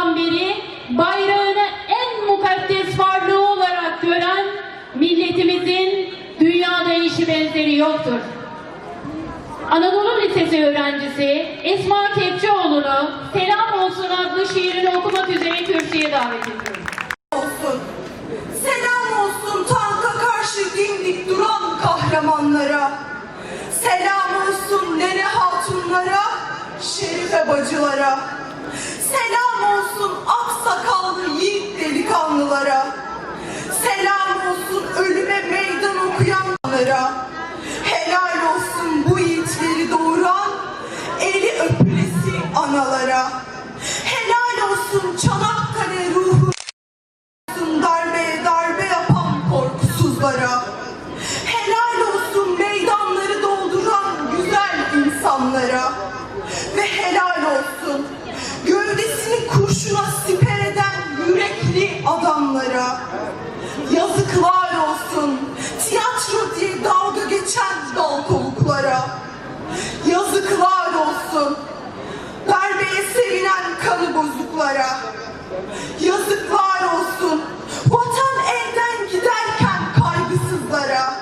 yıllardan beri bayrağını en mukaddes varlığı olarak gören milletimizin dünyada eşi benzeri yoktur. Anadolu Lisesi öğrencisi Esma Kepçioğlu'nu Selam Olsun adlı şiirini okumak üzere kürsüye davet ediyorum. olsun. Selam olsun tanka karşı dimdik duran kahramanlara. Selam olsun nene hatunlara, şerife bacılara. Selam olsun aksakallı yiğit delikanlılara. Selam olsun ölüme meydan okuyanlara. Helal olsun bu yiğitleri doğuran, eli öpülesi analara. Helal olsun Çanakkale ruhu darbeye darbe yapan korkusuzlara. Helal olsun meydanları dolduran güzel insanlara. Yazıklar olsun tiyatro diye dalga geçen dal kovuklara. Yazıklar olsun darbeye sevinen kanı bozuklara. Yazıklar olsun vatan elden giderken kaygısızlara.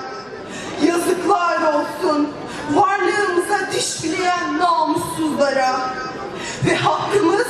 Yazıklar olsun varlığımıza diş bileyen namussuzlara. Ve hakkımız